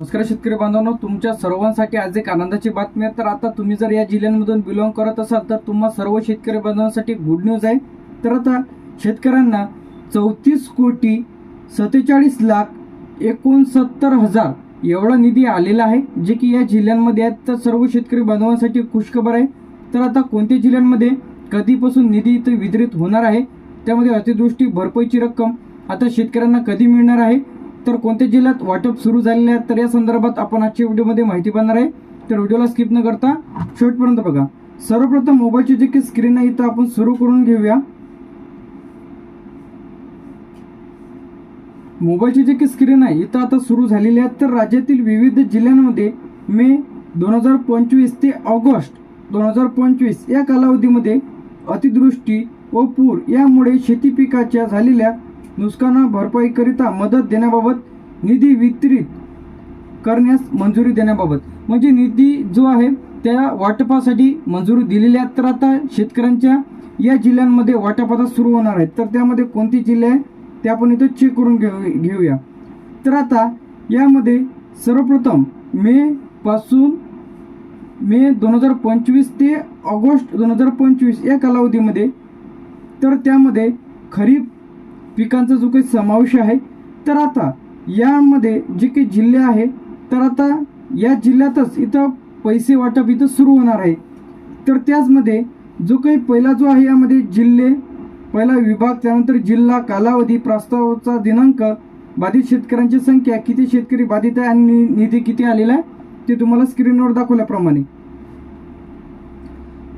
नमस्कार शेतकरी बांधवांनो तुमच्या सर्वांसाठी आज एक आनंदाची बातमी आहे. तर आता तुम्ही जर या जिल्ह्यांमधून बिलॉंग करत असाल तर तुम्हा सर्व शेतकरी बांधवांसाठी गुड न्यूज आहे. तर आता शेतकऱ्यांना चौतीस कोटी सत्तेचाळीस लाख एकोणसत्तर हजार एवढा निधी आलेला आहे जे की या जिल्ह्यांमध्ये आहेत. तर सर्व शेतकरी बांधवांसाठी खुशखबर आहे. तर आता कोणत्या जिल्ह्यांमध्ये कधीपासून निधी इथं वितरित होणार आहे? त्यामध्ये अतिवृष्टी भरपाईची रक्कम आता शेतकऱ्यांना कधी मिळणार आहे? तर कोणत्या जिल्ह्यात वाटप सुरू झालेले आहे? तर या संदर्भात आपण आजच्या व्हिडिओमध्ये माहिती पाहणार आहे. तर व्हिडिओला स्किप न करता शेवटपर्यंत बघा. सर्वप्रथम मोबाईलची जी काही स्क्रीन आहे इथं आपण सुरू करून घेऊया. मोबाईलची जी काही स्क्रीन आहे इथं आता सुरू झालेली आहे. तर राज्यातील विविध जिल्ह्यांमध्ये मे दोन हजार पंचवीस ते ऑगस्ट दोन हजार पंचवीस या कालावधीमध्ये अतिवृष्टी व पूर यामुळे शेती पिकाच्या झालेल्या नुकसान भरपाईकरिता मदत देण्याबाबत निधी वितरित करण्यास मंजुरी देण्याबाबत. म्हणजे निधी जो आहे त्या वाटपासाठी मंजुरी दिलेली आहे तर आता शेतकऱ्यांच्या या जिल्ह्यांमध्ये वाटप आता सुरू होणार आहे. तर त्यामध्ये कोणते जिल्हे आहे ते आपण इथं चेक करून घेऊ घेऊया. तर आता यामध्ये सर्वप्रथम मे पासून मे दोन हजार पंचवीस ते ऑगस्ट दोन हजार पंचवीस या कालावधीमध्ये तर त्यामध्ये खरीप पिकांचा जो काही समावेश आहे तर आता यामध्ये जे काही जिल्हे आहे तर आता या जिल्ह्यातच इथं पैसे वाटप इथं सुरू होणार आहे. तर त्याचमध्ये जो काही पहिला जो आहे यामध्ये जिल्हे पहिला विभाग त्यानंतर जिल्हा कालावधी प्रस्तावाचा दिनांक बाधित शेतकऱ्यांची संख्या किती शेतकरी बाधित आहे आणि नि- निधी किती आलेला आहे ते तुम्हाला स्क्रीनवर दाखवल्याप्रमाणे.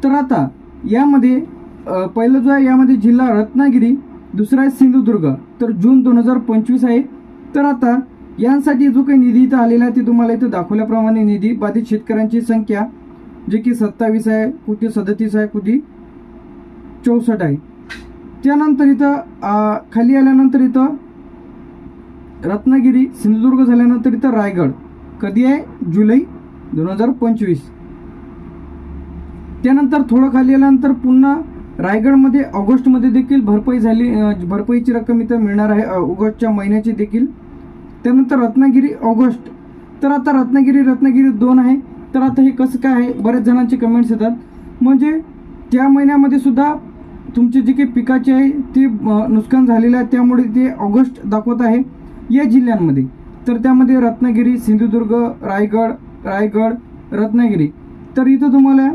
तर आता यामध्ये पहिलं जो आहे यामध्ये जिल्हा रत्नागिरी दुसरा आहे सिंधुदुर्ग. तर जून दोन हजार पंचवीस आहे. तर आता यांसाठी जो काही निधी इथं आलेला आहे ते तुम्हाला इथं दाखवल्याप्रमाणे निधी बाधित शेतकऱ्यांची संख्या जे की सत्तावीस आहे कुठे सदतीस आहे कुठे चौसष्ट आहे. त्यानंतर इथं खाली आल्यानंतर इथं रत्नागिरी सिंधुदुर्ग झाल्यानंतर इथं रायगड. कधी आहे? जुलै दोन हजार पंचवीस. त्यानंतर थोडं खाली आल्यानंतर पुन्हा रायगडमध्ये ऑगस्टमध्ये देखील भरपाई झाली भरपाईची रक्कम इथं मिळणार आहे ऑगस्टच्या महिन्याची देखील. त्यानंतर रत्नागिरी ऑगस्ट. तर आता रत्नागिरी रत्नागिरी दोन आहे. तर आता हे कसं काय आहे? बऱ्याच जणांचे कमेंट्स येतात. म्हणजे त्या महिन्यामध्ये सुद्धा तुमचे जे काही पिकाचे आहे ते नुकसान झालेलं आहे. त्यामुळे ते ऑगस्ट दाखवत आहे या जिल्ह्यांमध्ये. तर त्यामध्ये रत्नागिरी सिंधुदुर्ग रायगड रायगड रत्नागिरी. तर इथं तुम्हाला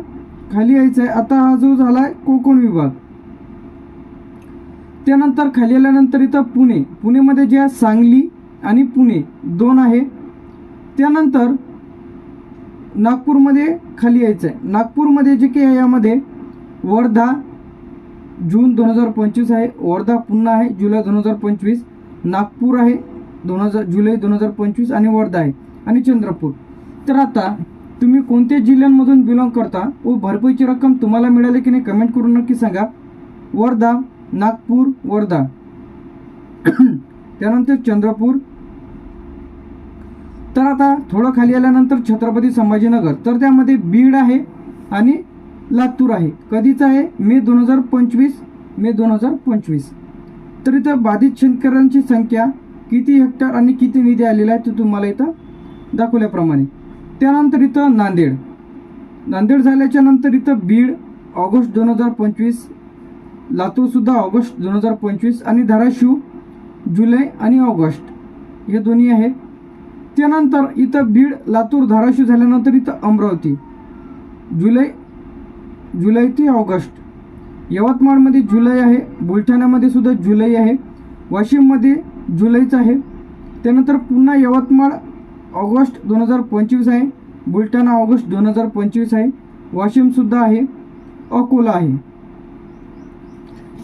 खाली यायचं आहे आता हा जो झाला आहे कोकण विभाग. त्यानंतर खाली आल्यानंतर इथं पुणे. पुणेमध्ये जे आहे सांगली आणि पुणे दोन आहे. त्यानंतर नागपूरमध्ये खाली यायचं आहे नागपूरमध्ये जे काही आहे यामध्ये वर्धा जून दोन हजार पंचवीस आहे. वर्धा पुन्हा आहे जुलै दोन हजार पंचवीस. नागपूर आहे दोन हजार जुलै दोन हजार पंचवीस आणि वर्धा आहे आणि चंद्रपूर. तर आता तुम्ही कोणत्या जिल्ह्यांमधून बिलॉंग करता व भरपाईची रक्कम तुम्हाला मिळाली की नाही कमेंट करून नक्की सांगा. वर्धा नागपूर वर्धा. त्यानंतर चंद्रपूर. तर आता थोडं खाली आल्यानंतर छत्रपती संभाजीनगर. तर त्यामध्ये बीड आहे आणि लातूर आहे. कधीचं आहे? मे दोन हजार पंचवीस मे दोन हजार पंचवीस. तर इथं बाधित शेतकऱ्यांची संख्या किती हेक्टर आणि किती निधी आलेला आहे ते तुम्हाला इथं दाखवल्याप्रमाणे. त्यानंतर इथं नांदेड. नांदेड झाल्याच्यानंतर इथं बीड ऑगस्ट दोन हजार पंचवीस लातूरसुद्धा ऑगस्ट दोन हजार पंचवीस आणि धाराशिव जुलै आणि ऑगस्ट हे दोन्ही आहे. त्यानंतर इथं बीड लातूर धाराशिव झाल्यानंतर इथं अमरावती. जुलै जुलै ते ऑगस्ट. यवतमाळमध्ये जुलै आहे बुलढाण्यामध्ये सुद्धा जुलै आहे वाशिममध्ये जुलैच आहे. त्यानंतर पुन्हा यवतमाळ ऑगस्ट दोन हजार पंचवीस आहे. बुलढाणा ऑगस्ट दोन हजार पंचवीस आहे. वाशिमसुद्धा आहे. अकोला आहे.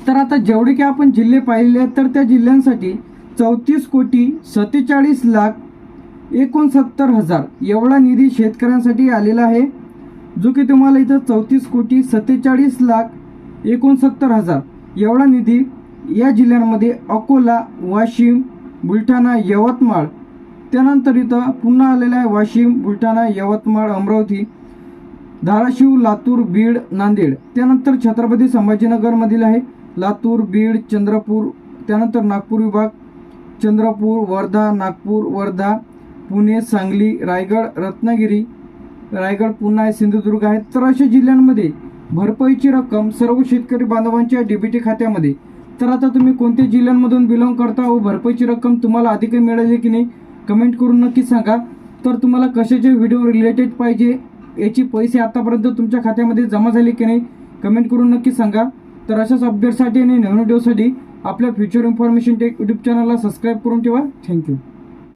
तर आता जेवढे की आपण जिल्हे पाहिले आहेत तर त्या जिल्ह्यांसाठी चौतीस कोटी सत्तेचाळीस लाख एकोणसत्तर हजार एवढा निधी शेतकऱ्यांसाठी आलेला आहे. जो की तुम्हाला इथं चौतीस कोटी सत्तेचाळीस लाख एकोणसत्तर हजार एवढा निधी या जिल्ह्यांमध्ये अकोला वाशिम बुलढाणा यवतमाळ त्यानंतर इथं पुन्हा आलेलं आहे वाशिम बुलढाणा यवतमाळ अमरावती धाराशिव लातूर बीड नांदेड. त्यानंतर छत्रपती संभाजीनगरमधील आहे. लातूर बीड चंद्रपूर त्यानंतर नागपूर विभाग चंद्रपूर वर्धा नागपूर वर्धा पुणे सांगली रायगड रत्नागिरी रायगड पुन्हा आहे सिंधुदुर्ग आहे. तर अशा जिल्ह्यांमध्ये भरपाईची रक्कम सर्व शेतकरी बांधवांच्या डीबीटी खात्यामध्ये. तर आता तुम्ही कोणत्या जिल्ह्यांमधून बिलॉंग करता व भरपाईची रक्कम तुम्हाला अधिक मिळाली की नाही कमेंट करून नक्की सांगा. तर तुम्हाला कशाचे व्हिडिओ रिलेटेड पाहिजे याची पैसे आतापर्यंत तुमच्या खात्यामध्ये जमा झाले की नाही कमेंट करून नक्की सांगा. तर अशाच अपडेटसाठी आणि नवीन व्हिडिओसाठी आपल्या फ्युचर इन्फॉर्मेशन टेक यूट्यूब चॅनलला सबस्क्राईब करून ठेवा. Thank you